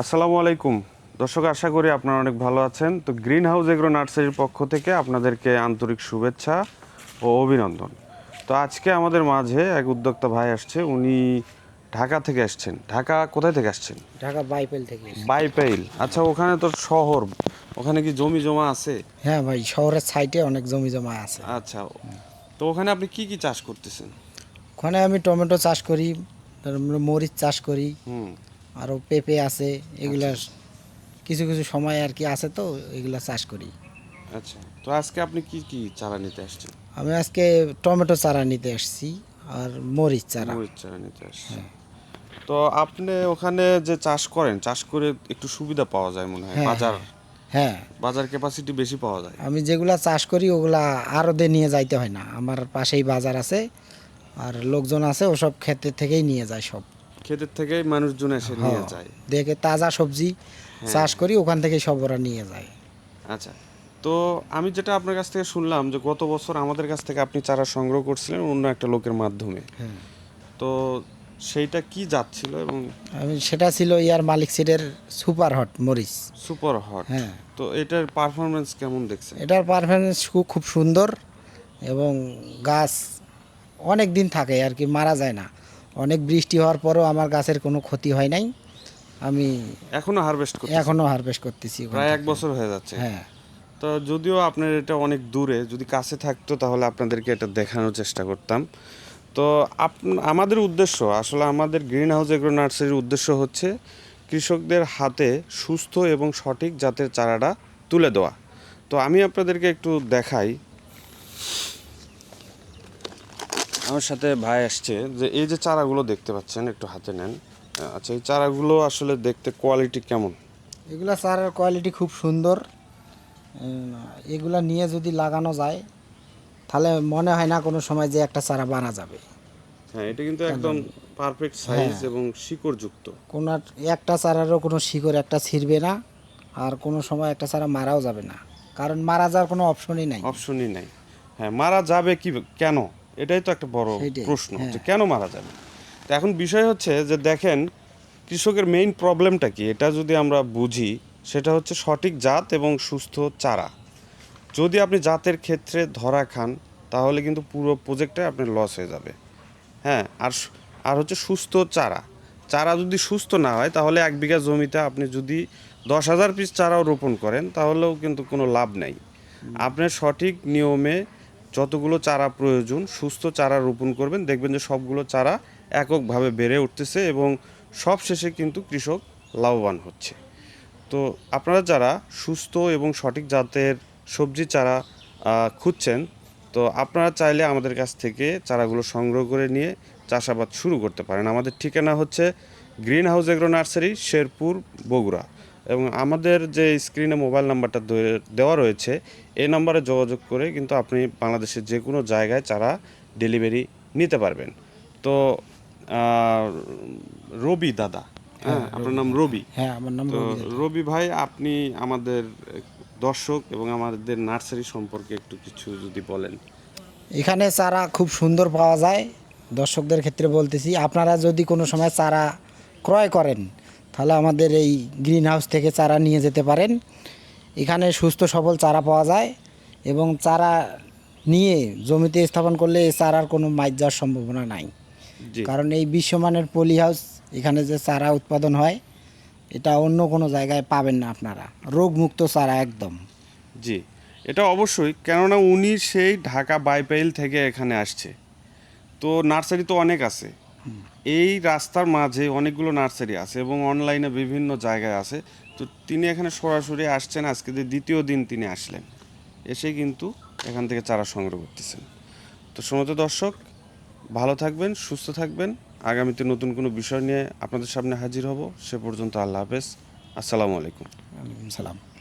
আসসালামু আলাইকুম। দর্শক আশা করি আপনারা অনেক ভালো আছেন। তো গ্রিন হাউস এগ্রো নার্সারির পক্ষ থেকে আপনাদেরকে আন্তরিক শুভেচ্ছা ও অভিনন্দন। তো আজকে আমাদের মাঝে এক উদ্যোক্তা ভাই আসছে। উনি ঢাকা থেকে আসছেন। ঢাকা কোথায় থেকে আসছেন? ঢাকা বাইপেল থেকে এসেছি। বাইপেইল আচ্ছা ওখানে তো শহর। ওখানে কি জমি জমা আছে? হ্যাঁ ভাই শহরের সাইডে অনেক জমি জমা আছে। আচ্ছা তো ওখানে আপনি কি কি চাষ করতেছেন? ওখানে আমি টমেটো চাষ করি মরিচ চাষ করি। হুম। আরও পেঁপে আছে এগুলা কিছু কিছু সময় আর কি আছে তো এগুলা চাষ করি। আচ্ছা তো আজকে আপনি কি কি চারা নিতে আসছেন? আমি আজকে টমেটো চারা নিতে আসছি আর মরিচ চারা। মরিচ চারা নিতে আসছেন। তো আপনি ওখানে যে চাষ করেন চাষ করে একটু সুবিধা পাওয়া যায় মনে হয় হ্যাঁ, বাজার। হ্যাঁ বাজার ক্যাপাসিটি বেশি পাওয়া যায়। আমি যেগুলা চাষ করি ওগুলা আরদে নিয়ে যাইতে হয় না। আমার পাশেই বাজার আছে আর লোকজন আছে ওসব ক্ষেত্রে থেকেই নিয়ে যায় সব। ক্ষেতের থেকেই মানুষজন এসে নিয়ে হ্যাঁ, যায়। দেখে তাজা সবজি চাষ করি ওখান থেকে সব ওরা নিয়ে যায়। আচ্ছা তো আমি যেটা আপনার কাছ থেকে শুনলাম যে গত বছর আমাদের কাছ থেকে আপনি চারা সংগ্রহ করছিলেন অন্য একটা লোকের মাধ্যমে। হ্যাঁ। তো সেইটা কি জাত ছিল এবং আমি সেটা ছিল ইয়ার মালিক সিটের সুপার হট মরিচ। Super hot. হ্যাঁ। তো এটার পারফরমেন্স কেমন দেখছেন? এটার পারফরমেন্স খুব খুব সুন্দর এবং গাছ অনেক দিন থাকে আর কি মারা যায় না। অনেক বৃষ্টি হওয়ার পরও আমার গাছের কোনো ক্ষতি হয় নাই। আমি এখনও হারভেস্ট করতে এখনও হারভেস্ট করতেছি প্রায় এক বছর হয়ে যাচ্ছে। হ্যাঁ। তো যদিও আপনার এটা অনেক দূরে যদি কাছে থাকতো তাহলে আপনাদেরকে এটা দেখানোর চেষ্টা করতাম। তো আপ- আমাদের উদ্দেশ্য আসলে আমাদের গ্রিন হাউস এগ্রো নার্সারির উদ্দেশ্য হচ্ছে কৃষকদের হাতে সুস্থ এবং সঠিক জাতের চারাটা তুলে দেওয়া। তো আমি আপনাদেরকে একটু দেখাই আমার সাথে ভাই আসছে যে এই যে চারাগুলো দেখতে পাচ্ছেন একটু হাতে নেন। আচ্ছা এই চারাগুলো আসলে দেখতে কোয়ালিটি কেমন? এগুলা চারার কোয়ালিটি খুব সুন্দর। এগুলা নিয়ে যদি লাগানো যায় তাহলে মনে হয় না কোনো সময় যে একটা চারা বানা যাবে। হ্যাঁ এটা কিন্তু একদম পারফেক্ট সাইজ এবং শিকড়যুক্ত। কোনো এক- একটা চারারও কোনো শিকড় একটা ছিঁড়বে না আর কোনো সময় একটা চারা মারাও যাবে না। কারণ মারা যাওয়ার কোনো অপশনই নাই। অপশনই নাই। হ্যাঁ মারা যাবে কি কেন? এটাই তো একটা বড় প্রশ্ন হ্যাঁ। যে কেন মারা যাবে? তো এখন বিষয় হচ্ছে যে দেখেন কৃষকের মেইন প্রবলেমটা কি? এটা যদি আমরা বুঝি সেটা হচ্ছে সঠিক জাত এবং সুস্থ চারা। যদি আপনি জাতের ক্ষেত্রে ধরা খান তাহলে কিন্তু পুরো প্রজেক্টটা আপনার লস হয়ে যাবে। হ্যাঁ আর আর হচ্ছে সুস্থ চারা। চারা যদি সুস্থ না হয় তাহলে এক বিঘা জমিতে আপনি যদি দশ হাজার পিস চারাও রোপণ করেন তাহলেও কিন্তু কোনো লাভ নেই। আপনার সঠিক নিয়মে যতগুলো চারা প্রয়োজন, সুস্থ চারা রোপণ করবেন। দেখবেন যে সবগুলো চারা এককভাবে বেড়ে উঠতেছে এবং সব শেষে কিন্তু কৃষক লাভবান হচ্ছে। তো আপনারা যারা সুস্থ এবং সঠিক জাতের সবজি চারা খুঁজছেন, তো আপনারা চাইলে আমাদের কাছ থেকে চারাগুলো সংগ্রহ করে নিয়ে চাষাবাদ শুরু করতে পারেন। আমাদের ঠিকানা হচ্ছে green house agro nursery, Sherpur, Bogura. এবং আমাদের যে স্ক্রিনে মোবাইল নাম্বারটা দেওয়া রয়েছে এই নাম্বারে যোগাযোগ করে কিন্তু আপনি বাংলাদেশের যে কোনো জায়গায় চারা ডেলিভারি নিতে পারবেন। তো রবি দাদা হ্যাঁ আপনার নাম রবি? হ্যাঁ আমার নাম তো রবি ভাই আপনি আমাদের দর্শক এবং আমাদের নার্সারি সম্পর্কে একটু কিছু যদি বলেন। এখানে চারা খুব সুন্দর পাওয়া যায় দর্শকদের ক্ষেত্রে বলতেছি। আপনারা যদি কোনো সময় চারা ক্রয় করেন তাহলে আমাদের এই গ্রিন হাউস থেকে চারা নিয়ে যেতে পারেন। এখানে সুস্থ সবল চারা পাওয়া যায় এবং চারা নিয়ে জমিতে স্থাপন করলে এই চারার কোনো মাইর যাওয়ার সম্ভাবনা নাই। কারণ এই বিশ্বমানের পলি হাউস এখানে যে চারা উৎপাদন হয় এটা অন্য কোনো জায়গায় পাবেন না আপনারা। রোগমুক্ত চারা একদম। জি এটা অবশ্যই। কেননা উনি সেই ঢাকা বাইপাইল থেকে এখানে আসছে। তো নার্সারি তো অনেক আছে। এই রাস্তার মাঝে অনেকগুলো নার্সারি আছে এবং অনলাইনে বিভিন্ন জায়গায় আছে। তো তিনি এখানে সরাসরি আসছেন, আজকে যে দ্বিতীয় দিন তিনি আসলেন। এসে কিন্তু এখান থেকে চারা সংগ্রহ করতেছেন। তো সমত দর্শক, ভালো থাকবেন, সুস্থ থাকবেন। আগামীতে নতুন কোনো বিষয় নিয়ে আপনাদের সামনে হাজির হব। সে পর্যন্ত আল্লাহ হাফেজ। আসসালামু আলাইকুম। সালাম।